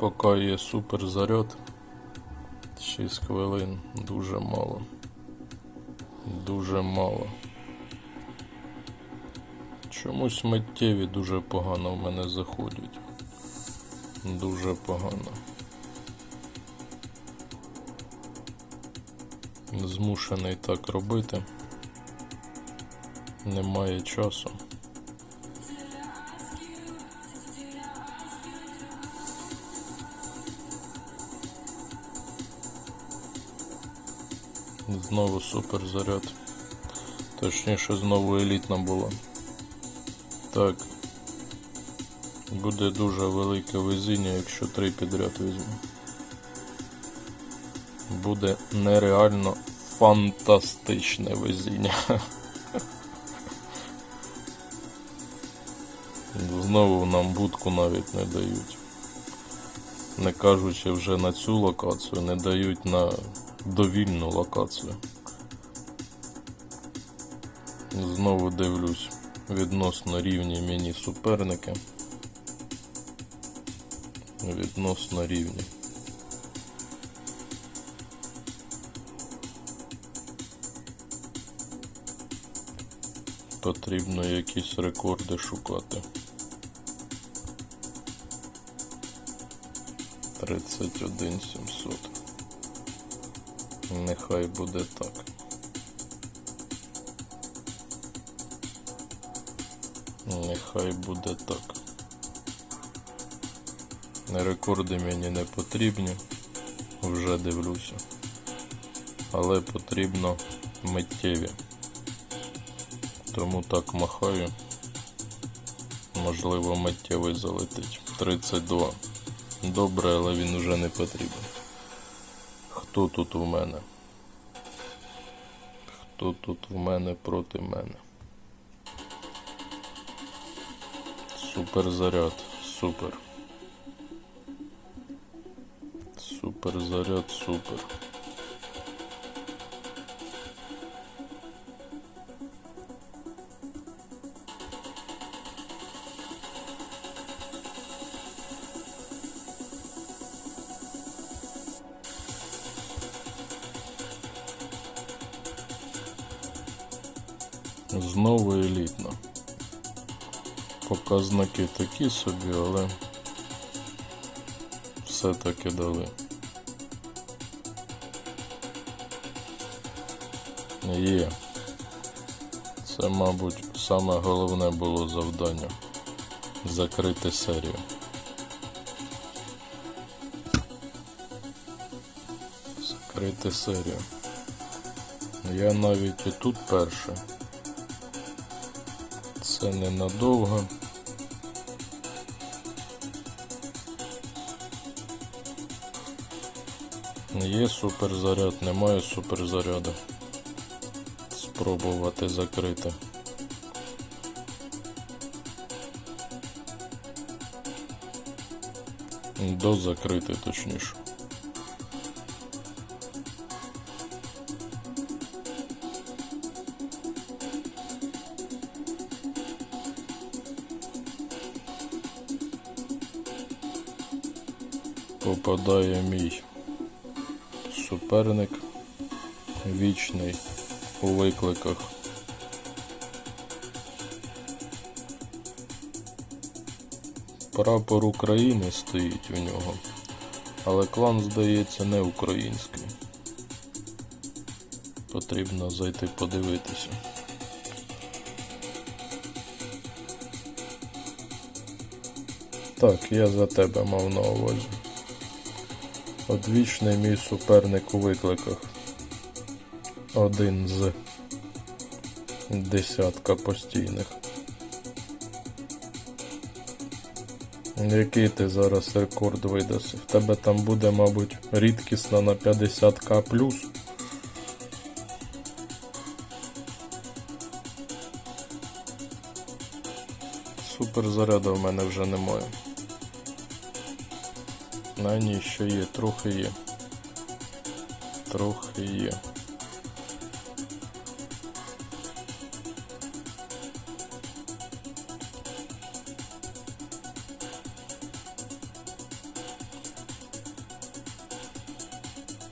Поки є супер заряд. 6 хвилин дуже мало. Дуже мало. Чомусь миттєві дуже погано в мене заходять. Дуже погано. Змушений так робити. Немає часу. Знову супер заряд. Точніше, знову елітна була. Так. Буде дуже велике везіння, якщо три підряд візьму. Буде нереально фантастичне везіння. Знову нам будку навіть не дають. Не кажучи вже на цю локацію, не дають на довільну локацію. Знову дивлюсь відносно рівні мені суперники. Відносно рівні. Потрібно якісь рекорди шукати. 31 700. Нехай буде так. Нехай буде так. Рекорди мені не потрібні, вже дивлюся. Але потрібно миттєві. Тому так махаю. Можливо, миттєвий залетить. 32. Добре, але він вже не потрібен. Хто тут у мене? Хто тут в мене проти мене? Супер заряд, супер. Супер заряд, супер. Знову елітно. Показники такі собі, але все-таки дали. Є. Це, мабуть, саме головне було завдання закрити серію. Закрити серію. Я навіть і тут перший. Це ненадовго. Є суперзаряд, немає суперзаряду. Спробувати закрити. До закрити точніше. Попадає мій суперник вічний у викликах. Прапор України стоїть у нього, але клан, здається, не український. Потрібно зайти подивитися. Так, я за тебе мав на увазі. Одвічний мій суперник у викликах. Один з десятка постійних. Який ти зараз рекорд видаси? В тебе там буде, мабуть, рідкісна на 50к плюс. Супер заряду в мене вже немає. На ні, ще є, трохи є. Трохи є.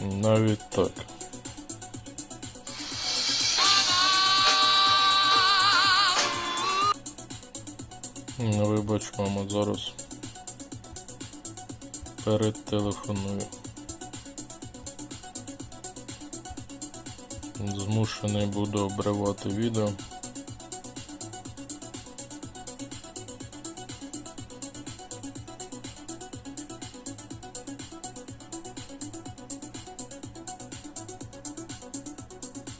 Навіть так. Ну, Вибач, мамо, зараз перетелефоную. Змушений буду обривати відео.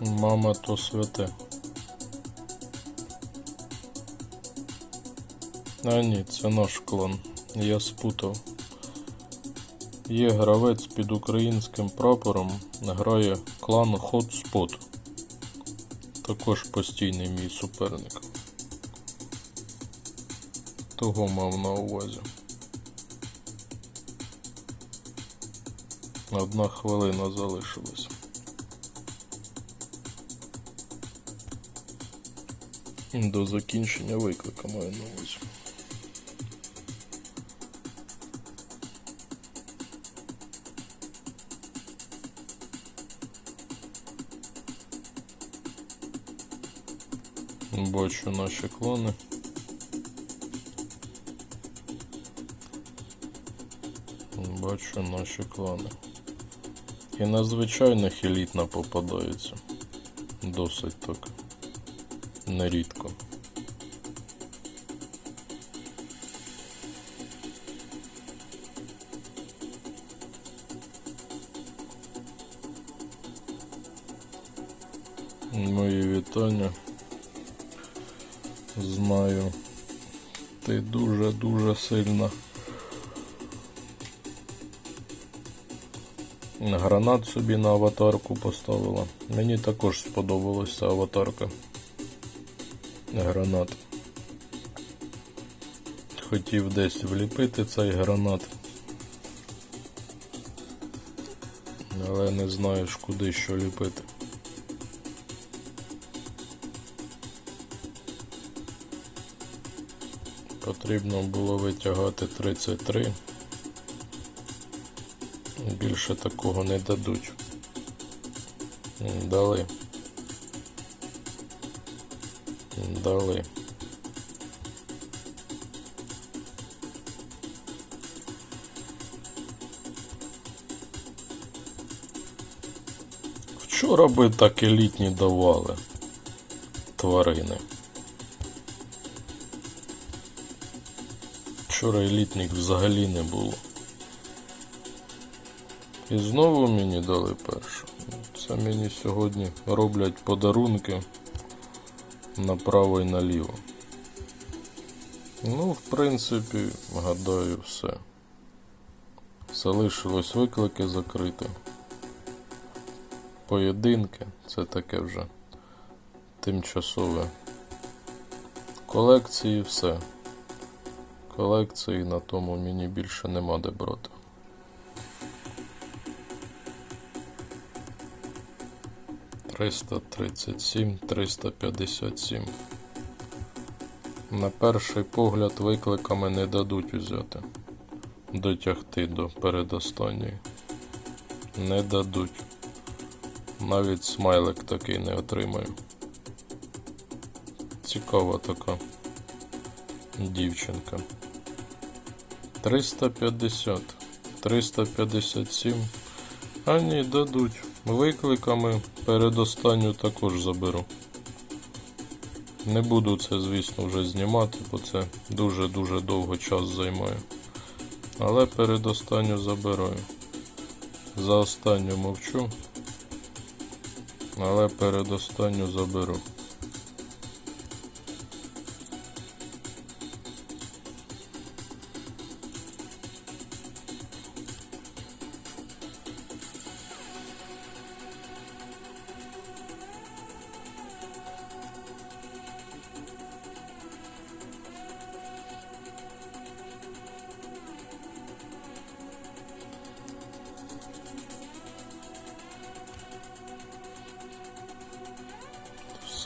Мама то святе. А ні, це наш клан. Я спутав. Є гравець під українським прапором, грає клан Hotspot. Також постійний мій суперник. Того мав на увазі. Одна хвилина залишилась. До закінчення виклика маю на увазі. Бачу наші клони. Бачу наші клани. І на звичайних елітна попадається. Досить так. Нерідко. Мої вітання. Знаю. Ти дуже-дуже сильна. Гранат собі на аватарку поставила. Мені також сподобалася аватарка. Гранат. Хотів десь вліпити цей гранат. Але не знаєш куди що ліпити. Потрібно було витягати 33. Більше такого не дадуть. Дали. Дали. Вчора би так елітні давали тварини. Вчора елітних взагалі не було. І знову мені дали першу. Це мені сьогодні роблять подарунки направо і наліво. Ну, в принципі, гадаю, все. Залишилось виклики закрити. Поєдинки це таке вже тимчасове. Колекції все. Колекції на тому мені більше нема де брати. Триста тридцять сім, триста п'ятдесят сім. На перший погляд викликами не дадуть взяти. Дотягти до передостанньої. Не дадуть. Навіть смайлик такий не отримаю. Цікава така дівчинка. 350, 357. А ні, дадуть. Викликами передостанню також заберу. Не буду це, звісно, вже знімати, бо це дуже-дуже довго час займає. Але передостанню забираю. За останню мовчу. Але передостанню заберу.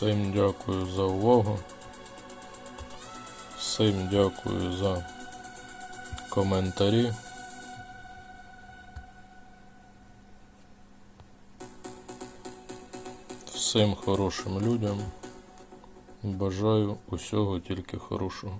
Всім дякую за увагу. Всім дякую за коментарі. Всім хорошим людям. Бажаю усього тільки хорошого.